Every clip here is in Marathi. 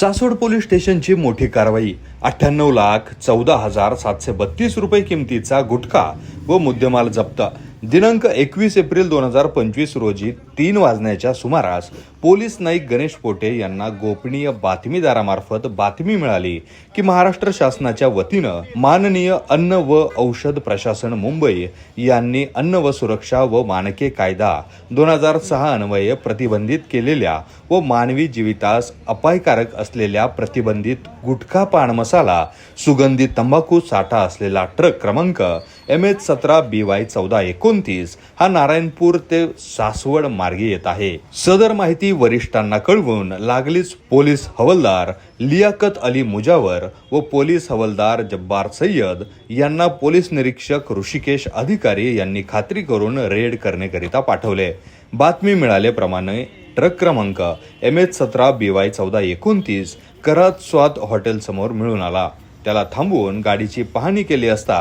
सासवड पोलीस स्टेशनची मोठी कारवाई. अठ्ठ्याण्णव लाख चौदा हजार सातशे बत्तीस रुपये किमतीचा गुटखा व मुद्देमाल जप्त. दिनांक एकवीस एप्रिल दोन हजार पंचवीस रोजी तीन वाजण्याच्या सुमारास पोलीस नाईक गणेश पोटे यांना गोपनीय बातमीदारामार्फत बातमी मिळाली की महाराष्ट्र शासनाच्या वतीनं माननीय अन्न व औषध प्रशासन मुंबई यांनी अन्न व सुरक्षा व मानके कायदा दोन हजार सहा अन्वये प्रतिबंधित केलेल्या व मानवी जीवितास अपायकारक असलेल्या प्रतिबंधित गुटखा पान मसाला सुगंधित तंबाखू साठा असलेला ट्रक क्रमांक एम एच सतरा बी वाय चौदा एकोणतीस हा नारायणपूर ते सासवड मार्गे येत आहे. सदर माहिती वरिष्ठांना कळवून लागलीच पोलीस हवालदार लियाकत अली मुजावर व पोलीस हवालदार जब्बार सय्यद यांना पोलीस निरीक्षक ऋषिकेश अधिकारी यांनी खात्री करून रेड करण्याकरिता पाठवले. बातमी मिळाल्याप्रमाणे ट्रक क्रमांक एम एच सतरा बी वाय चौदा एकोणतीस करात स्वाद हॉटेलसमोर मिळून आला. त्याला थांबवून गाडीची पाहणी केली असता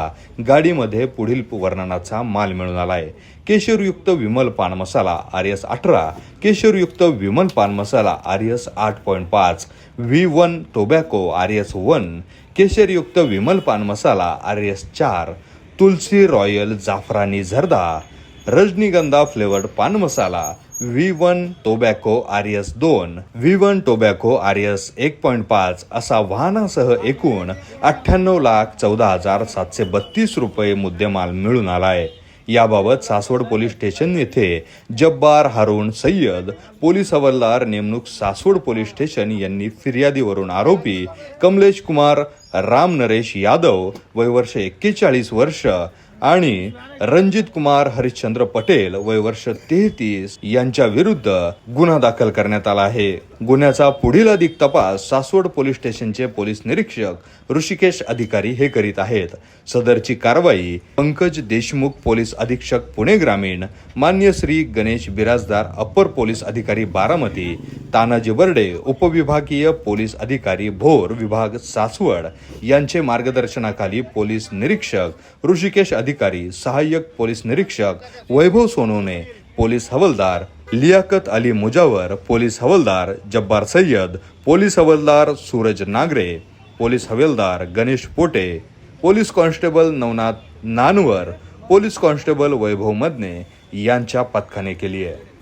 गाडीमध्ये पुढील वर्णनाचा माल मिळून आलाय. केशरयुक्त विमल पान मसाला आर एस अठरा केशरयुक्त विमल पान मसाला आर एस आठ पॉईंट पाच V one tobacco R S one केशरयुक्त विमल पान मसाला आर एस चार तुलसी royal Jafrani झरदा Rajnigandha flavoured pan masala V one tobacco R S दोन. V one tobacco R S एक पॉईंट पाच असा वाहनासह एकूण अठ्ठ्याण्णव लाख चौदा हजार सातशे बत्तीस रुपये मुद्देमाल मिळून आलाय. याबाबत सासवड पोलीस स्टेशन येथे जब्बार हारून सय्यद पोलीस हवालदार नेमणूक सासवड पोलीस स्टेशन यांनी फिर्यादीवरून आरोपी कमलेश कुमार राम नरेश यादव वय वर्ष एक्केचाळीस वर्ष आणि रणजित कुमार हरिश्चंद्र पटेल वय वर्ष तेहतीस यांच्या विरुद्ध गुन्हा दाखल करण्यात आला आहे. गुन्ह्याचा पुढील अधिक तपास सासवड पोलीस स्टेशनचे पोलीस निरीक्षक ऋषिकेश अधिकारी हे करीत आहेत. सदरची कारवाई पंकज देशमुख पोलीस अधीक्षक पुणे ग्रामीण मान्य श्री गणेश बिराजदार अप्पर पोलीस अधिकारी बारामती तानाजी बर्डे उपविभागीय पोलीस अधिकारी भोर विभाग सासवड यांचे मार्गदर्शनाखाली पोलीस निरीक्षक ऋषिकेश अधिकारी सहाय्यक पोलीस निरीक्षक वैभव सोनवणे पोलीस हवलदार लियाकत अली मुजावर पोलीस हवलदार जब्बार सय्यद पोलीस हवलदार Suraj Nagare police हवेलदार Ganesh Pote police constable Navnath Nanwar police constable Vaibhav Madne यांच्या पथकाने केली आहे.